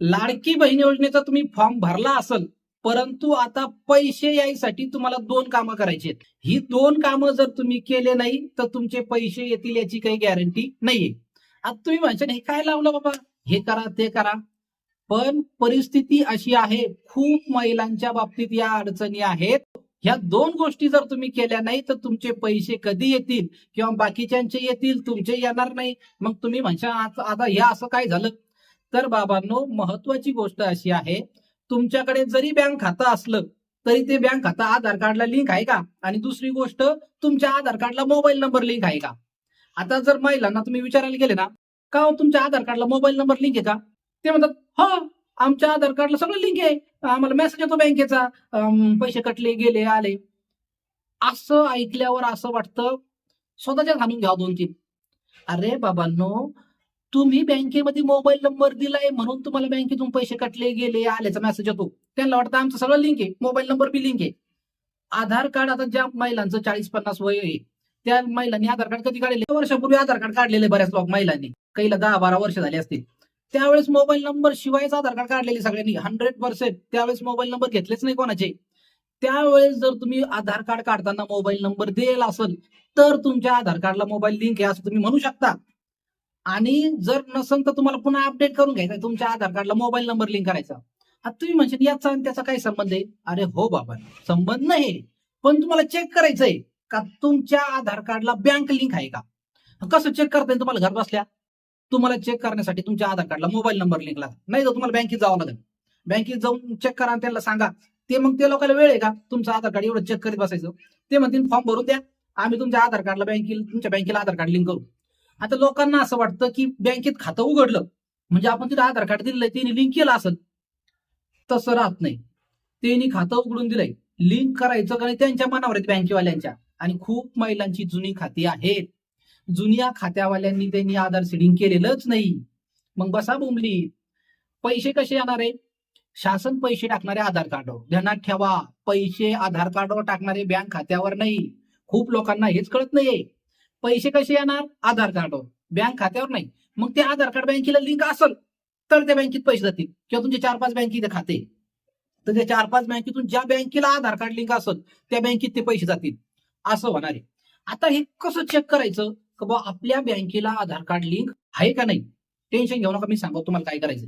लाडकी बहीण योजनेचा तुम्ही फॉर्म भरला असेल परंतु आता पैसे यायसाठी तुम्हाला दोन कामं करायची आहेत. ही दोन कामं जर तुम्ही केले नाही तर तुमचे पैसे येतील याची काही गॅरंटी नाहीये. आता तुम्ही म्हणशाल हे काय लावलं बाबा? हे करा ते करा. पण परिस्थिती अशी आहे खूप महिलांच्या बाबतीत या अडचणी आहेत. ह्या दोन गोष्टी जर तुम्ही केल्या नाही तर तुमचे पैसे कधी येतील? किंवा बाकीच्यांचे येतील तुमचे येणार नाही. मग तुम्ही म्हणशाल आता आता हे असं काय झालं? तर बाबांनो महत्वाची गोष्ट अशी आहे तुमच्याकडे जरी बँक खातं असलं तरी ते बँक खातं आधार कार्डला लिंक आहे का? आणि दुसरी गोष्ट तुमच्या आधार कार्डला मोबाईल नंबर लिंक आहे का? आता जर महिलांना तुम्ही विचारायला गेले ना का हो तुमच्या आधार कार्डला मोबाईल नंबर लिंक आहे का? ते म्हणतात हो आमच्या आधार कार्डला सगळं लिंक आहे. आम्हाला मेसेज येतो बँकेचा अं, पैसे कटले गेले आले. असं ऐकल्यावर असं वाटतं स्वतःच्या घालून घ्या दोन तीन अरे बाबांनो तुम्ही बँकेमध्ये मोबाईल नंबर दिलाय म्हणून तुम्हाला बँकेतून पैसे कटले गेले आल्याचा मेसेज येतो. त्यांना वाटतं आमचं सगळं लिंक आहे. मोबाईल नंबर बी लिंक आहे. आधार कार्ड आता ज्या महिलांचं चाळीस पन्नास वय आहे त्या महिलांनी आधार कार्ड कधी काढले वर्षापूर्वी आधार कार्ड काढलेले बऱ्याच लोक महिलांनी. काहीला दहा बारा वर्ष झाले असतील. त्यावेळेस मोबाईल नंबर शिवायच आधार कार्ड काढलेले सगळ्यांनी. हंड्रेड पर्सेंट त्यावेळेस मोबाईल नंबर घेतलेच नाही कोणाचे. त्यावेळेस जर तुम्ही आधार कार्ड काढताना मोबाईल नंबर दिलेला असेल तर तुमच्या आधार कार्डला मोबाईल लिंक आहे असं तुम्ही म्हणू शकता. आणि जर नसेल तर तुम्हाला पुन्हा अपडेट करून घ्यायचा तुमच्या आधार कार्डला मोबाईल नंबर लिंक करायचा. आता तुम्ही म्हणशील याचा आणि त्याचा काय संबंध आहे? अरे हो बाबा संबंध नाही. पण तुम्हाला चेक करायचंय का? तुमच्या आधार कार्डला बँक लिंक आहे का? कसं चेक करता येईल तुम्हाला घर बसल्या तुम्हाला चेक करण्यासाठी तुमच्या आधार कार्डला मोबाईल नंबर लिंक लागला. नाही तर तुम्हाला बँकेत जावं लागेल. बँकेत जाऊन चेक करा आणि त्यांना सांगा. ते मग ते लोकांना वेळ आहे का? तुमचं आधार कार्ड एवढं चेक करीत बसायचं. ते म्हणतील फॉर्म भरून द्या. आम्ही तुमच्या आधार कार्डला बँकेला तुमच्या बँकेला आधार कार्ड लिंक करू. आता लोकांना असं वाटतं की बँकेत खातं उघडलं म्हणजे आपण तिथे आधार कार्ड दिलंय त्यांनी लिंक केलं असेल. तसं राहत नाही. त्यांनी खातं उघडून दिलंय. लिंक करायचं कारण त्यांच्या मनावर आहेत बँकेवाल्यांच्या. आणि खूप महिलांची जुनी खाती आहेत. जुन्या खात्यावाल्यांनी त्यांनी आधार सीडिंग केलेलंच नाही. मग बसा बोंबली. पैसे कसे येणार आहे? शासन पैसे टाकणारे आधार कार्डवर ध्यानात ठेवा. पैसे आधार कार्डवर टाकणारे बँक खात्यावर नाही. खूप लोकांना हेच कळत नाहीये. पैसे कसे येणार? आधार कार्डवर बँक खात्यावर नाही. मग ते आधार कार्ड बँकेला लिंक असेल तर त्या बँकेत पैसे जातील. किंवा तुमचे चार पाच बँकेचे खाते. तर त्या चार पाच बँकेतून ज्या बँकेला आधार कार्ड लिंक असेल त्या बँकेत ते पैसे जातील. असं होणार आहे. आता हे कसं चेक करायचं? की बा आपल्या बँकेला आधार कार्ड लिंक आहे का नाही? टेन्शन घेऊ नका मी सांगतो तुम्हाला काय करायचं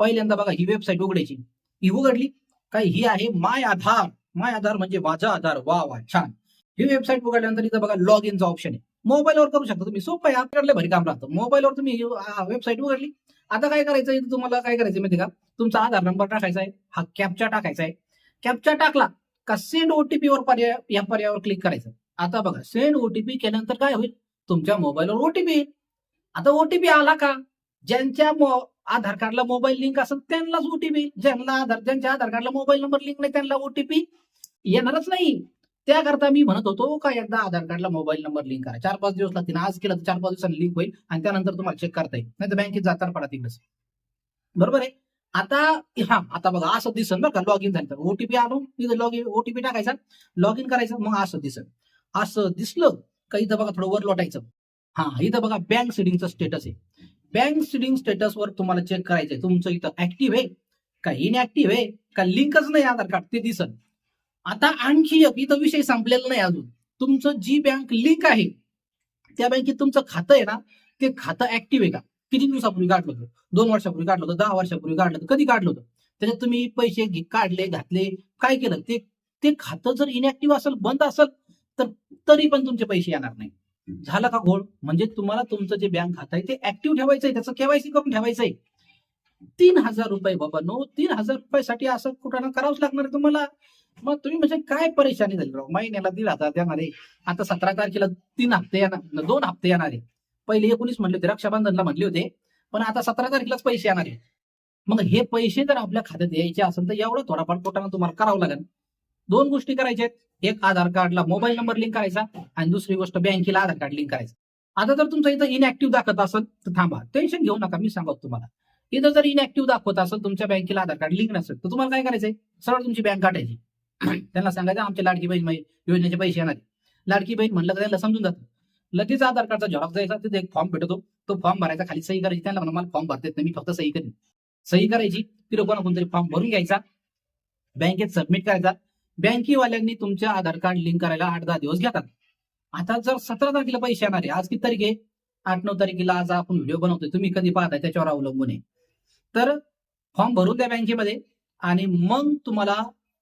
पहिल्यांदा बघा ही वेबसाईट उघडायची. ही उघडली काय ही आहे माय आधार माय आधार म्हणजे माझा आधार. वा वा छान. ही वेबसाईट उघडल्यानंतर इथं बघा लॉग इनचा ऑप्शन आहे. मोबाईलवर करू शकता तुम्ही. सोपं आहे. आपल्याकडले भरी काम राहतं. मोबाईलवर तुम्ही वेबसाईट उघडली. आता काय करायचं इथं तुम्हाला? काय करायचं माहिती का? तुमचा आधार नंबर टाकायचा आहे. हा कॅपचा टाकायचा आहे. कॅपचा टाकला का सेंड ओटीपी वर पर्याय या पर्यायावर क्लिक करायचं. आता बघा सेंड ओटीपी केल्यानंतर काय होईल? तुमच्या मोबाईलवर ओटीपी येईल. आता ओटीपी आला का? ज्यांच्या आधार कार्डला मोबाईल लिंक असेल त्यांनाच ओटीपी ज्यांना आधार ज्यांच्या आधार कार्डला मोबाईल नंबर लिंक नाही त्यांना ओटीपी येणारच नाही. त्याकरता मी म्हणत होतो का एकदा आधार कार्डला मोबाईल नंबर लिंक करा. चार पाच दिवस लागतील आज केलं तर चार पाच दिवसांनी लिंक होईल आणि त्यानंतर तुम्हाला चेक करता येईल. नाही तर बँकेत जाताना पडा तिकडेच. बरोबर आहे? आता हा आता बघा असं दिसन बरं का लॉग इन झालं ओटीपी आलो तिथं लॉग इन ओटीपी टाकायचा लॉग इन करायचं मग असं दिसन. असं दिसलं का इथं बघा थोडं वर लोटायचं. हा इथं बघा बँक सिडिंगचं स्टेटस आहे. बँक सिडिंग स्टेटसवर तुम्हाला चेक करायचंय. तुमचं इथं ऍक्टिव्ह आहे का इनऍक्टिव्ह आहे का लिंकच नाही आधार कार्ड? ते दिसन. आता आणखी एक इथं विषय संपलेला नाही अजून. तुमचं जी बँक लिंक आहे त्या बँकेत तुमचं खातं आहे ना ते खातं ऍक्टिव्ह आहे का? किती दिवसापूर्वी काढलं होतं? दोन वर्षापूर्वी काढलं होतं दहा वर्षापूर्वी काढलं होतं कधी काढलं होतं? त्याच्यात तुम्ही पैसे काढले घातले काय केलं? ते ते खातं जर इनॅक्टिव्ह असेल बंद असेल तर तरी पण तुमचे पैसे येणार नाही. झालं का घोळ? म्हणजे तुम्हाला तुमचं जे बँक खातं आहे ते ऍक्टिव्ह ठेवायचं आहे त्याचं केवायसी करून ठेवायचं आहे. तीन हजार रुपये बाबा नो तीन हजार रुपयासाठी असं कुठं करावंच लागणार तुम्हाला? मग तुम्ही म्हणजे काय परेशानी झाली राव? महिन्याला दीड हजार देणार आहे. आता सतरा तारखेला तीन हप्ते येणार दोन हप्ते येणार आहे. पहिले एकोणीस म्हणले होते रक्षाबंधनला म्हणले होते. पण आता सतरा तारखेलाच पैसे येणार आहे मग हे पैसे जर आपल्या खात्यात यायचे असेल तर एवढं थोडाफार कोटाना तुम्हाला करावं लागेल. दोन गोष्टी करायच्या आहेत. एक आधार कार्डला मोबाईल नंबर लिंक करायचा आणि दुसरी गोष्ट बँकेला आधार कार्ड लिंक करायचं. आता जर तुमचं इथं इनॅक्टिव्ह दाखवत असेल तर थांबा. टेन्शन घेऊ नका मी सांगतो तुम्हाला. इथं जर इनॅक्टिव्ह दाखवत असेल तुमच्या बँकेला आधार कार्ड लिंक नसेल तर तुम्हाला काय करायचंय? सरळ तुमची बँक काढायची. त्यांना सांगायचं आमच्या लाडकी बहीण योजनेचे पैसे येणार लाडकी बहीण म्हणलं का त्यांना समजून जातं. लगेच आधार कार्डचा झेरॉक्स जायचा तिथे एक फॉर्म भेटतो. तो फॉर्म भरायचा खाली सही करायची. त्यांना म्हणा मला फॉर्म भरता येत नाही मी फक्त सही करेन. सही करायची तिथं कोणा कोणतरी फॉर्म भरून घ्यायचा. बँकेत सबमिट करायचा. बँकेवाल्यांनी तुमच्या आधार कार्ड लिंक करायला आठ दहा दिवस घेतात. आता जर सतरा तारखेला पैसे येणार आहे आज किती तारीख आहे? आठ नऊ तारखेला आज आपण व्हिडिओ बनवतोय. तुम्ही कधी पाहताय त्याच्यावर अवलंबून आहे. तर फॉर्म भरून द्या बँकेमध्ये आणि मग तुम्हाला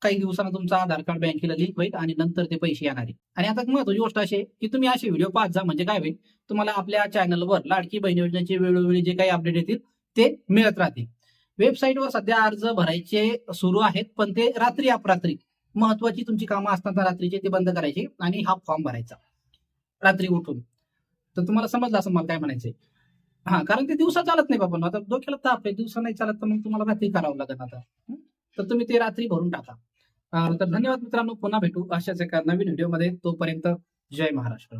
काही दिवसांना तुमचा आधार कार्ड बँकेला लिंक होईल आणि नंतर ते पैसे येणार आहे आणि आता महत्वाची गोष्ट अशी की तुम्ही असे व्हिडिओ पाहत जा. म्हणजे काय होईल? तुम्हाला आपल्या चॅनलवर लाडकी बहीण योजनेचे वेळोवेळी जे काही अपडेट येतील ते मिळत राहतील. वेबसाईटवर सध्या अर्ज भरायचे सुरू आहेत पण ते रात्री अपरात्री. महत्वाची तुमची कामं असताना रात्रीचे ते बंद करायचे आणि हा फॉर्म भरायचा. रात्री उठून. तर तुम्हाला समजलं असं मला काय म्हणायचंय. हा कारण ते दिवसा चालत नाही बाबा. आता डोक्याला ताप आहे दिवसा नाही चालत तर मग तुम्हाला रात्री करावं लागेल आता. तर तुम्ही ते रात्री भरून टाका. तर धन्यवाद मित्रांनो. पुन्हा भेटू अशाच एका नवीन व्हिडिओमध्ये. तोपर्यंत जय महाराष्ट्र.